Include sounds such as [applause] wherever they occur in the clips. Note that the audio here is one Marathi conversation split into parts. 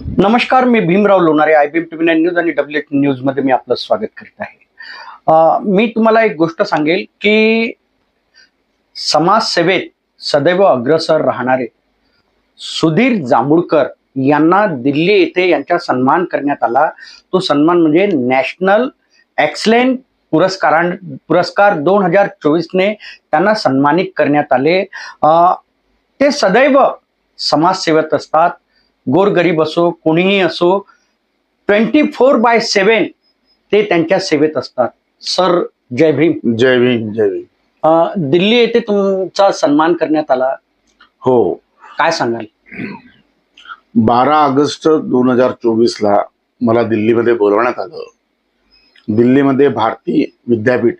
नमस्कार मी Bhimrao Lonare I B M T nine news आणि डब्ल्यू न्यूजमध्ये मी आपलं स्वागत करीत आहे. मी तुम्हाला एक गोष्ट सांगेल की समाजसेवेत सदैव अग्रसर राहणारे सुधीर जांभूळकर यांना दिल्ली येथे यांचा सन्मान करण्यात आला. तो सन्मान म्हणजे नॅशनल एक्सलेंट पुरस्कारां पुरस्कार दोन हजार चोवीसने त्यांना सन्मानित करण्यात आले. ते सदैव समाजसेवेत असतात. गोरगरीब असो कोणीही असो ट्वेंटी फोर बाय सेवन ते त्यांच्या सेवेत असतात. सर जय भीम. जय भीम जय भीम. अं, दिल्ली येथे तुमचा सन्मान करण्यात आला. हो. काय सांगाल? बारा ऑगस्ट दोन हजार चोवीस ला मला दिल्लीमध्ये बोलवण्यात आलं. दिल्लीमध्ये भारतीय विद्यापीठ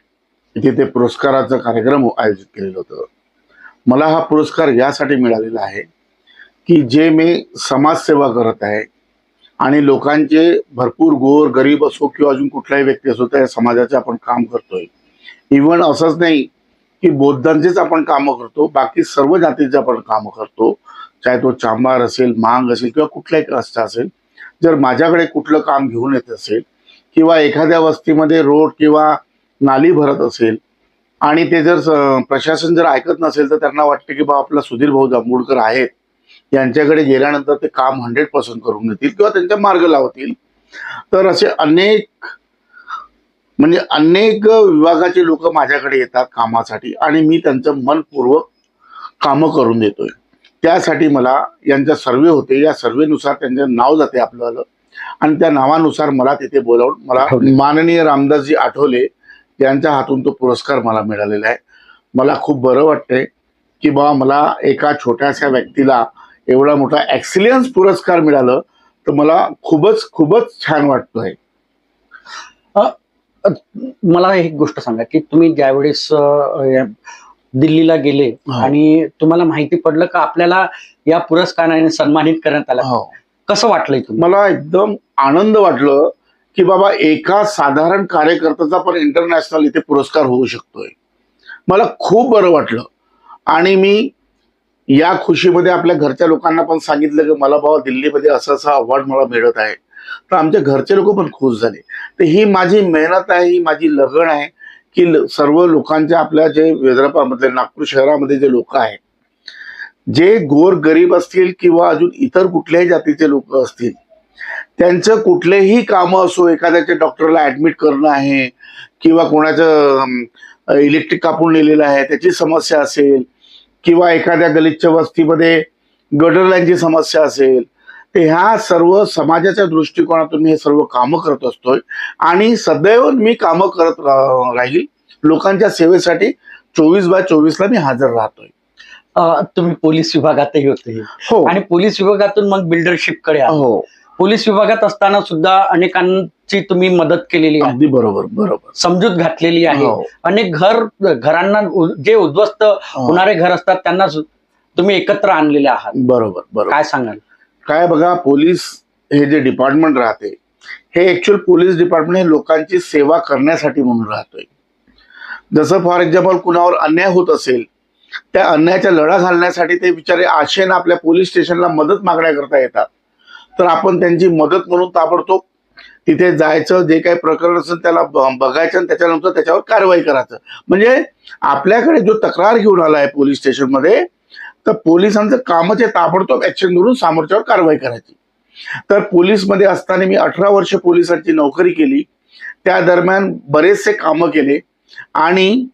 इथे ते पुरस्काराचा कार्यक्रम आयोजित केलेलं होतं. मला हा पुरस्कार यासाठी मिळालेला आहे. की जे मी समाजसेवा करत आहे आणि लोकांचे भरपूर गोर गरीब असो किंवा अजून कुठलाही व्यक्ती असो त्या समाजाचे आपण काम करतोय. इव्हन असंच नाही की बौद्धांचेच आपण कामं करतो बाकी सर्व जातीचे आपण कामं करतो. चाहे तो चांबार असेल मांग असेल किंवा कुठलाही कास्ट असेल जर माझ्याकडे कुठलं काम घेऊन येत असेल किंवा एखाद्या वस्तीमध्ये रोड किंवा नाली भरत असेल आणि ते जर प्रशासन जर ऐकत नसेल तर त्यांना वाटतं की बा आपला सुधीर भाऊ जांभूळकर आहेत. यांच्याकडे गेल्यानंतर ते काम हंड्रेड पर्सेंट करून देतील किंवा त्यांच्या मार्ग लावतील. तर असे अनेक म्हणजे अनेक विभागाचे लोक माझ्याकडे येतात कामासाठी आणि मी त्यांचं मनपूर्वक कामं करून देतोय. त्यासाठी मला यांचा सर्वे होते. या सर्वेनुसार त्यांचं नाव जाते आपल्याला. आणि त्या नावानुसार मला तिथे बोलावून मला. माननीय रामदासजी आठवले यांच्या हातून तो पुरस्कार मला मिळालेला आहे. मला खूप बरं वाटतंय की बा मला एका छोट्याशा व्यक्तीला एवढा मोठा एक्सिलियन्स पुरस्कार मिळालं तर मला खूपच खूपच छान वाटतोय. मला एक गोष्ट सांगा की तुम्ही ज्यावेळेस दिल्लीला गेले हा. आणि तुम्हाला माहिती पडलं का आपल्याला या पुरस्काराने सन्मानित करण्यात आला? हो. कसं वाटलंय मला एकदम आनंद वाटलं की बाबा एका साधारण कार्यकर्त्याचा पण इंटरनॅशनल इथे पुरस्कार होऊ शकतोय. मला खूप बरं वाटलं. आणि मी या खुशीमध्ये आपल्या घरच्या लोकांना पण सांगितलं की मला बाबा दिल्लीमध्ये असं असं अवॉर्ड मला मिळत आहे. तर आमच्या घरचे लोक पण खुश झाले. तर ही माझी मेहनत आहे ही माझी लगण आहे की ल- सर्व लोकांच्या आपल्या जे हैदराबादमधले नागपूर शहरामध्ये जे लोक आहेत जे गोर गरीब असतील किंवा अजून इतर कुठल्याही जातीचे लोक असतील त्यांचं कुठलेही कामं असो एखाद्याच्या डॉक्टरला ऍडमिट करणं आहे किंवा कोणाचं इलेक्ट्रिक कापून नेलेलं आहे त्याची समस्या असेल किंवा एखाद्या गलिच्छ वस्तीमध्ये गटर लाईनची समस्या असेल तर ह्या सर्व समाजाच्या दृष्टिकोनातून मी हे सर्व कामं करत असतोय. आणि सदैव मी कामं करत राहील. लोकांच्या सेवेसाठी चोवीस बाय चोवीसला मी हजर राहतोय. तुम्ही पोलीस विभागातही होते. हो. आणि पोलीस विभागातून मग बिल्डरशिपकडे. हो. पोलीस विभागात असताना सुद्धा अनेकांची तुम्ही मदत केलेली आहे. अगदी बरोबर बरोबर. समजूत घातलेली आहे. हो. अनेक घर घरांना उ- जे उद्ध्वस्त होणारे घर असतात त्यांना सु- तुम्ही एकत्र आणलेले आहात. बरोबर बरोबर. काय सांगाल? काय बघा पोलीस हे जे डिपार्टमेंट राहते हे ऍक्च्युअल पोलीस डिपार्टमेंट हे लोकांची सेवा करण्यासाठी म्हणून राहतोय. जसं फॉर एक्झाम्पल कुणावर अन्याय होत असेल त्या अन्यायाच्या लढा घालण्यासाठी ते बिचारे आशेनं आपल्या पोलीस स्टेशनला मदत मागण्याकरता येतात. तर आपण त्यांची मदत म्हणून ताबडतोब तिथे जायचं जे काही प्रकरण असेल त्याला बघायचं आणि त्याच्यानंतर त्याच्यावर कारवाई करायचं. म्हणजे आपल्याकडे जो तक्रार घेऊन आला आहे पोलीस स्टेशनमध्ये तर पोलिसांचं कामच आहे ताबडतोब ऍक्शन करून समोरच्यावर कारवाई करायची. तर पोलीसमध्ये असताना मी अठरा वर्ष पोलिसांची नोकरी केली. त्या दरम्यान बरेचसे कामं केले. आणि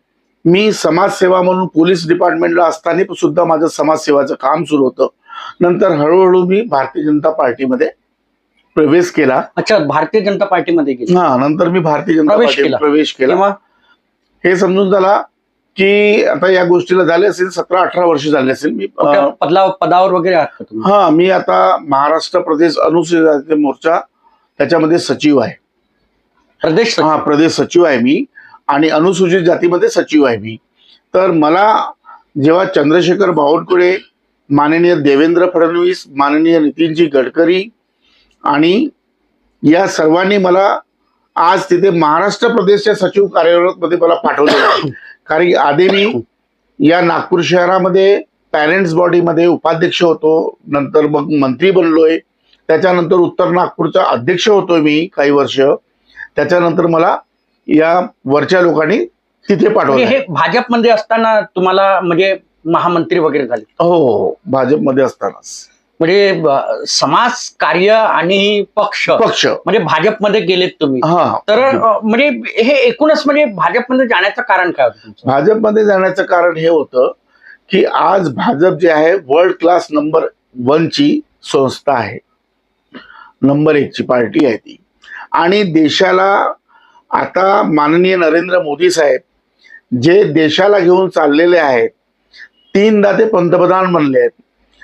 मी समाजसेवा म्हणून पोलीस डिपार्टमेंटला असताना सुद्धा माझं समाजसेवाचं काम सुरू होतं. नंतर हळूहळू मी भारतीय जनता पार्टीमध्ये प्रवेश केला. अच्छा भारतीय जनता पार्टीमध्ये गेले. हा नंतर मी भारतीय जनता प्रवेश पार्टीत केला. प्रवेश केला. हे समजून झाला की आता या गोष्टीला झाले असेल सतरा अठरा वर्ष झाले असेल मी कुठल्या अं, पदला पदावर वगैरे आहात का तुम्ही? हा मी आता महाराष्ट्र प्रदेश अनुसूचित जाती मोर्चा त्याच्यामध्ये सचिव आहे. प्रदेश सचिव. हा प्रदेश सचिव आहे मी आणि अनुसूचित जातीमध्ये सचिव आहे मी. तर मला जेव्हा चंद्रशेखर बावनकुळे माननीय देवेंद्र फडणवीस माननीय नितीनजी गडकरी आणि या सर्वांनी मला आज तिथे महाराष्ट्र प्रदेशच्या सचिव कार्यालयामध्ये मला पाठवलेलं आहे [coughs] कारण आधी मी या नागपूर शहरामध्ये पॅरेंट्स बॉडीमध्ये उपाध्यक्ष होतो नंतर मग मंत्री बनलोय त्याच्यानंतर उत्तर नागपूरचा अध्यक्ष होतो मी काही वर्ष त्याच्यानंतर मला या वरच्या लोकांनी तिथे पाठवलं. हे भाजपमध्ये असताना तुम्हाला म्हणजे महामंत्री वगैरे झाले. हो हो भाजपमध्ये असतानाच. म्हणजे समाज कार्य आणि पक्ष. पक्ष. म्हणजे भाजपमध्ये गेलेत तुम्ही. हा. तर म्हणजे हे एकूणच म्हणजे भाजपमध्ये जाण्याचं कारण काय होतं? भाजपमध्ये जाण्याचं कारण हे होतं की आज भाजप जे आहे वर्ल्ड क्लास नंबर वनची संस्था आहे. नंबर एकची पार्टी आहे ती. आणि देशाला आता माननीय नरेंद्र मोदी साहेब जे देशाला घेऊन चाललेले आहेत तीनदा ते पंतप्रधान बनले आहेत.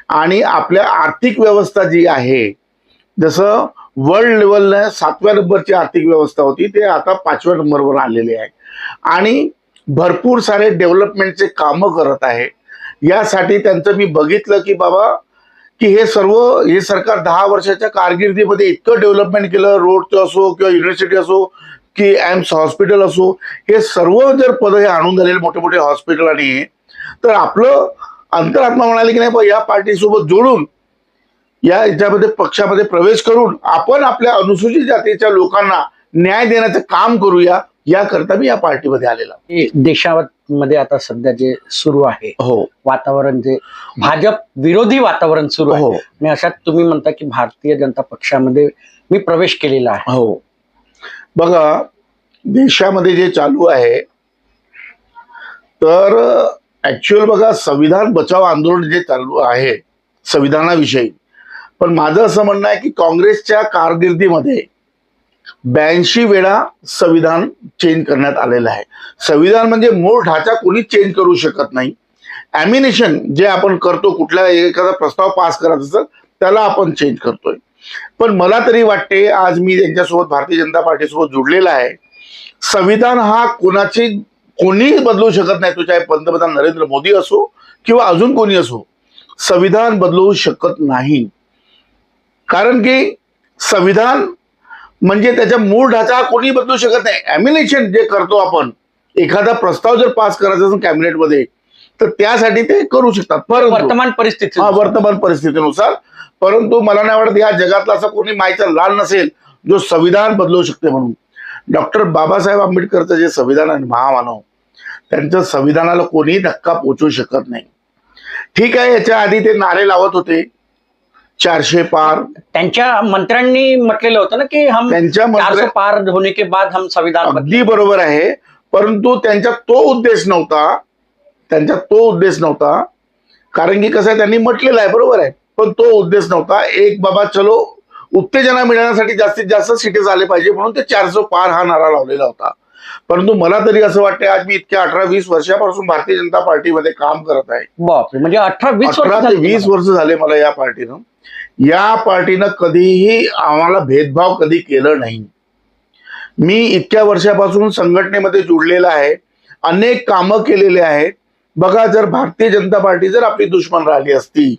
आणि आपल्या आर्थिक व्यवस्था जी आहे जसं वर्ल्ड लेवलला सातव्या नंबरची आर्थिक व्यवस्था होती ते आता पाचव्या नंबरवर आलेले आहे. आणि भरपूर सारे डेव्हलपमेंटचे कामं करत आहे. यासाठी त्यांचं मी बघितलं की बाबा की हे सर्व हे सरकार दहा वर्षाच्या कारकिर्दीमध्ये इतकं डेव्हलपमेंट केलं रोडचं असो किंवा युनिव्हर्सिटी असो की एम्स हॉस्पिटल असो हे सर्व जर पद हे आणून झालेले मोठे मोठे हॉस्पिटल आणि हे, तर आपलं अंतरात्मा म्हणाले की नाही या पार्टीसोबत जोडून या याच्यामध्ये पक्षामध्ये प्रवेश करून आपण आपल्या अनुसूचित जातीच्या लोकांना न्याय देण्याचं काम करूया याकरता मी या पार्टीमध्ये आलेला देशामध्ये आता सध्या जे सुरू आहे हो. वातावरण जे भाजप विरोधी वातावरण सुरू आहे. हो. आणि अशात तुम्ही म्हणता की भारतीय जनता पक्षामध्ये मी प्रवेश केलेला आहे. हो. बघा देशामध्ये जे चालू आहे तर ऍक्च्युअल बघा संविधान बचाव आंदोलन जे चालू आहे संविधानाविषयी. पण माझं असं म्हणणं आहे की काँग्रेसच्या कारकिर्दीमध्ये ब्याऐंशी वेळा संविधान चेंज करण्यात आलेलं आहे. संविधान म्हणजे मूळ ढाचा कोणीच चेंज करू शकत नाही. ॲमिनेशन जे आपण करतो कुठल्या एखादा प्रस्ताव पास करायचा असेल त्याला आपण चेंज करतोय. पण मला तरी वाटते आज मी त्यांच्यासोबत भारतीय जनता पार्टीसोबत जुडलेला आहे संविधान हा कोणाची कोणीही बदलू शकत नाही. तो चाहे पंतप्रधान नरेंद्र मोदी असो किंवा अजून कोणी असो संविधान बदलवू शकत नाही. कारण की संविधान म्हणजे त्याच्या मूळ ढाचा कोणी बदलू शकत नाही. ॲम्युनेशन जे करतो आपण एखादा प्रस्ताव जर पास करायचा असेल कॅबिनेटमध्ये तर त्यासाठी ते करू शकतात. परंतु वर्तमान परिस्थिती हा वर्तमान परिस्थितीनुसार. परंतु मला नाही वाटत या जगातला असा कोणी मायचा लाल नसेल जो संविधान बदलू शकते म्हणून. डॉक्टर बाबासाहेब आंबेडकरचं जे संविधान आहे महामानव त्यांच्या संविधानाला कोणीही धक्का पोचवू शकत नाही. ठीक आहे याच्या आधी ते नारे लावत होते. चारशे पार. त्यांच्या मंत्र्यांनी म्हटलेलं होतं ना की हम त्यांच्या मंत्र्या पार होने के बाद हम संविधान. अगदी बरोबर आहे. परंतु त्यांचा तो उद्देश नव्हता. त्यांचा तो उद्देश नव्हता. कारण की कसं आहे त्यांनी म्हटलेलं आहे बरोबर आहे. पण तो उद्देश नव्हता. एक बाबा चलो उत्तेजना मिळवण्यासाठी जास्तीत जास्त सीटेस आले पाहिजे म्हणून ते चारशे पार हा नारा लावलेला होता. परंतु मला तरी असं वाटतं आज मी इतक्या अठरा वीस वर्षापासून भारतीय जनता पार्टीमध्ये काम करत आहे. म्हणजे अठरा वीस ते वीस. वर्ष झाले मला या पार्टीनं. या पार्टीनं कधीही आम्हाला भेदभाव कधी केलं नाही. मी इतक्या वर्षापासून संघटनेमध्ये जुडलेला आहे अनेक कामं केलेले आहेत. बघा जर भारतीय जनता पार्टी जर आपली दुश्मन राहिली असती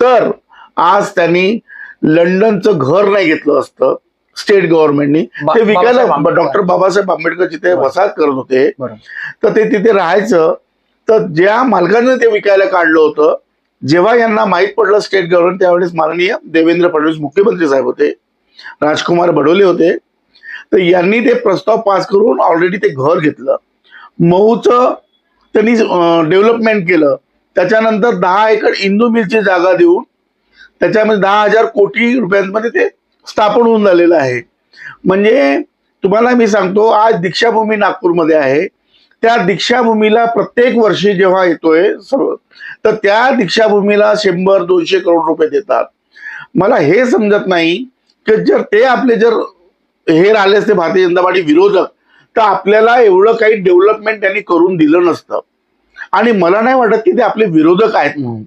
तर आज त्यांनी लंडनचं घर नाही घेतलं असतं स्टेट गव्हर्नमेंटनी ते विकायला. डॉक्टर बाबासाहेब आंबेडकर जिथे. वसाहत करत होते. तर ते तिथे राहायचं तर ज्या मालकाने ते विकायला काढलं होतं जेव्हा यांना माहीत पडलं स्टेट गव्हर्नमेंट त्यावेळेस माननीय देवेंद्र फडणवीस मुख्यमंत्री साहेब होते राजकुमार बडोले होते तर यांनी ते प्रस्ताव पास करून ऑलरेडी ते घर घेतलं मऊचं त्यांनी डेव्हलपमेंट केलं त्याच्यानंतर दहा एकर इंदू मिलची जागा देऊन त्याच्यामध्ये दहा हजार कोटी रुपयांमध्ये ते स्थापन होऊन झालेलं आहे. म्हणजे तुम्हाला मी सांगतो आज दीक्षाभूमी नागपूरमध्ये आहे. त्या दीक्षाभूमीला प्रत्येक वर्षी जेव्हा येतोय सर्व तर त्या दीक्षाभूमीला शंभर दोनशे करोड रुपये देतात. मला हे समजत नाही की जर ते आपले जर हे राहिले असते भारतीय जनता पार्टी विरोधक तर आपल्याला एवढं काही डेव्हलपमेंट त्यांनी करून दिलं नसतं. आणि मला नाही वाटत की ते आपले विरोधक आहेत म्हणून.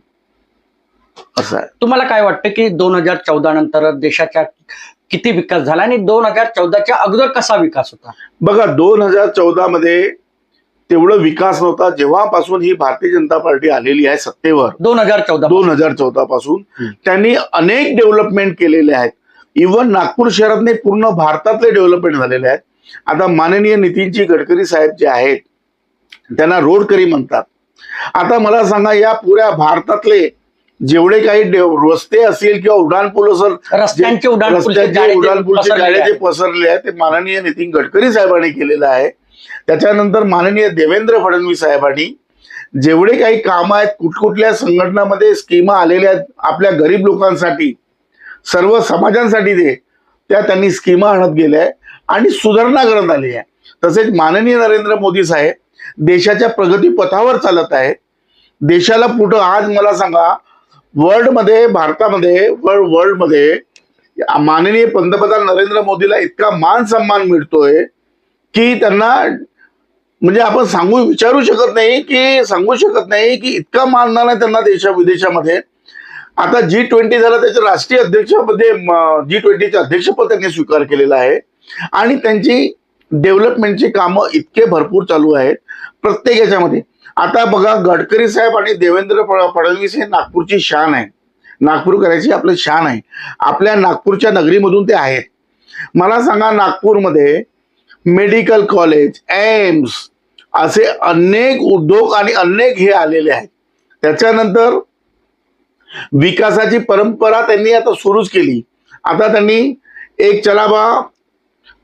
असं आहे. तुम्हाला काय वाटतं की दोन हजार चौदा नंतर देशाच्या किती विकास झाला आणि दोन हजार चौदाच्या अगोदर कसा विकास होता? बघा दोन हजार चौदा मध्ये तेवढं विकास नव्हता. जेव्हापासून ही भारतीय जनता पार्टी आलेली आहे सत्तेवर दोन हजार चौदा दोन हजार चौदा पासून. त्यांनी अनेक डेव्हलपमेंट केलेले आहेत. इव्हन नागपूर शहरात नाही पूर्ण भारतातले डेव्हलपमेंट झालेले आहेत. आता माननीय नितीनजी गडकरी साहेब जे आहेत त्यांना रोडकरी म्हणतात. आता मला सांगा या पुऱ्या भारतातले जेवढे काही रस्ते असतील किंवा उड्डाणपूल असेल रस्त्यांचे उड्डाणपूलचे रस्त्यांचे जाळे जे आहेत. पसरले आहेत ते माननीय नितीन गडकरी साहेबांनी केलेलं आहे. त्याच्यानंतर माननीय देवेंद्र फडणवीस साहेबांनी जेवढे काही कामं आहेत कुठकुठल्या संघटनामध्ये स्कीमा आलेल्या आहेत आपल्या गरीब लोकांसाठी सर्व समाजांसाठी ते त्या त्यांनी स्कीमा आणत गेल्या आहे आणि सुधारणा करत आली आहे. तसेच माननीय नरेंद्र मोदी साहेब देशाच्या प्रगती पथावर चालत आहे देशाला पुढं आज मला सांगा वर्ल्डमध्ये भारतामध्ये वर्ल्ड वर्ल्डमध्ये माननीय पंतप्रधान नरेंद्र मोदीला इतका मान सन्मान मिळतोय की त्यांना म्हणजे आपण सांगू विचारू शकत नाही की सांगू शकत नाही की इतका मान आहे त्यांना देशा विदेशामध्ये. आता जी ट्वेंटी झाला त्याच्या राष्ट्रीय अध्यक्षपदे जी ट्वेंटीचे अध्यक्षपद त्यांनी स्वीकार केलेला आहे. आणि त्यांची डेव्हलपमेंटची कामं इतके भरपूर चालू आहेत. प्रत्येक याच्यामध्ये. आता बघा गडकरी साहेब आणि देवेंद्र फडणवीस हे नागपूरची शान आहे. नागपूरकरांची आपलं शान आहे. आपल्या नागपूरच्या नगरीमधून ते आहेत. मला सांगा नागपूरमध्ये मेडिकल कॉलेज एम्स असे अनेक उद्योग आणि अनेक हे आलेले आहेत. त्याच्यानंतर विकासाची परंपरा त्यांनी आता सुरूच केली. आता त्यांनी एक चला बा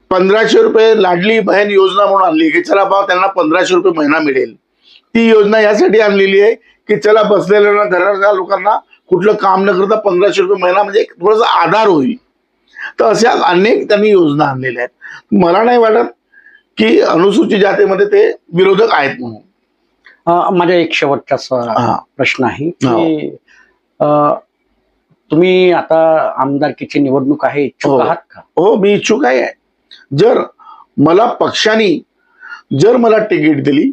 पंधराशे रुपये लाडली बहीण योजना म्हणून आणली. की चला बा त्यांना पंधराशे रुपये महिना मिळेल. ती योजना यासाठी आणलेली आहे की चला बसलेल्या घराच्या लोकांना कुठलं काम न करता पंधराशे रुपये महिना म्हणजे एक थोडासा आधार होईल. तर अशा अनेक त्यांनी योजना आणलेल्या आहेत. मला नाही वाटत की अनुसूचित जातीमध्ये ते विरोधक आहेत म्हणून. अं, माझा एक शेवटचा. प्रश्न आहे की तुम्ही आता आमदारकीची निवडणूक आहे इच्छुक हो. आहात का? हो मी इच्छुक आहे. जर मला पक्षाने जर मला तिकीट दिली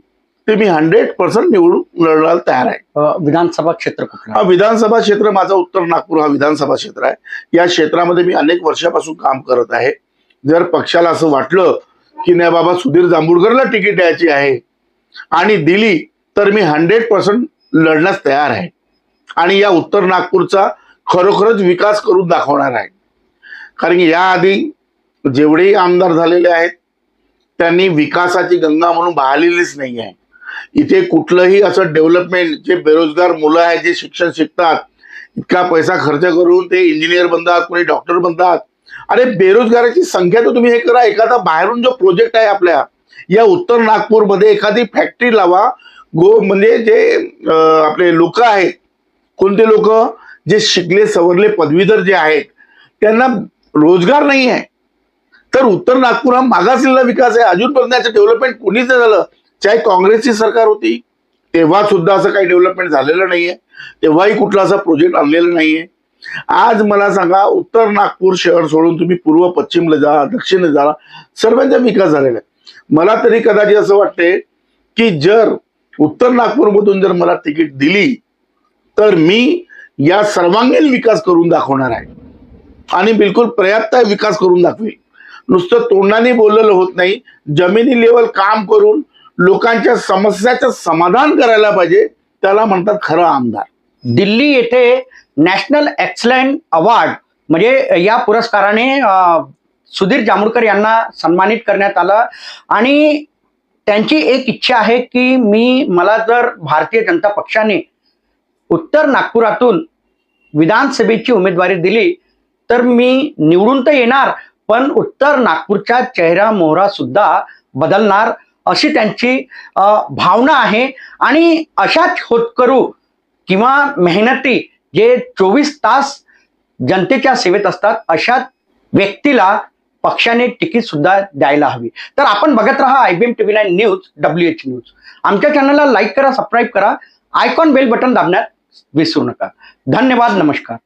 तर मी हंड्रेड पर्सेंट निवडून लढायला तयार आहे. विधानसभा क्षेत्र हा विधानसभा क्षेत्र माझा उत्तर नागपूर हा विधानसभा क्षेत्र आहे. या क्षेत्रामध्ये मी अनेक वर्षापासून काम करत आहे. जर पक्षाला असं वाटलं की नाही बाबा सुधीर जांभूळकरला तिकीट द्यायची आहे आणि दिली तर मी हंड्रेड पर्सेंट लढण्यास तयार आहे. आणि या उत्तर नागपूरचा खरोखरच विकास करून दाखवणार आहे. कारण की याआधी जेवढेही आमदार झालेले आहेत त्यांनी विकासाची गंगा म्हणून बहालेलीच नाही आहे. इथे कुठलंही असं डेव्हलपमेंट जे बेरोजगार मुलं आहेत जे शिक्षण शिकतात इतका पैसा खर्च करून ते इंजिनियर बनतात कोणी डॉक्टर बनतात. अरे बेरोजगाराची संख्या तर तुम्ही हे करा. एखादा बाहेरून जो प्रोजेक्ट आहे आपल्या या उत्तर नागपूरमध्ये एखादी फॅक्टरी लावा. गो म्हणजे जे आपले लोक आहेत कोणते लोक? जे शिकले सवरले पदवीधर जे आहेत त्यांना रोजगार नाही आहे तर उत्तर नागपूर हा मागासलेला विकास आहे. अजूनपर्यंत याचं डेव्हलपमेंट कोणीच झालं? चाहे काँग्रेसची सरकार होती तेव्हा सुद्धा असं काही डेव्हलपमेंट झालेलं नाहीये. तेव्हाही कुठला असा प्रोजेक्ट आणलेला नाहीये. आज मला सांगा उत्तर नागपूर शहर सोडून तुम्ही पूर्व पश्चिमला जा दक्षिणला जा सर्वांचा विकास झालेला आहे. मला तरी कदाचित असं वाटते की जर उत्तर नागपूरमधून जर मला तिकीट दिली तर मी या सर्वांगीण विकास करून दाखवणार आहे. आणि बिलकुल पर्याप्त विकास करून दाखवेल. नुसतं तोंडाने बोललेलं होत नाही. जमिनी लेवल काम करून लोकांच्या समस्याचं समाधान करायला पाहिजे त्याला म्हणतात खरं आमदार. दिल्ली येथे नॅशनल एक्सलंट अवॉर्ड म्हणजे या पुरस्काराने सुधीर जांभूळकर यांना सन्मानित करण्यात आलं. आणि त्यांची एक इच्छा आहे की मी मला जर भारतीय जनता पक्षाने उत्तर नागपुरातून विधानसभेची उमेदवारी दिली तर मी निवडून तर येणार पण उत्तर नागपूरच्या चेहरा मोहरा सुद्धा बदलणार. अशी त्यांची भावना आहे. आणि अशाच होतकरू किंवा मेहनती जे चोवीस तास जनतेच्या सेवेत असतात अशा व्यक्तीला पक्षाने तिकीट सुद्धा द्यायला हवी. तर आपण बघत राहा I B M TV nine news W H news. आमच्या चॅनलला लाईक करा सबस्क्राईब करा. आयकॉन बेल बटन दाबण्यात विसरू नका. धन्यवाद नमस्कार.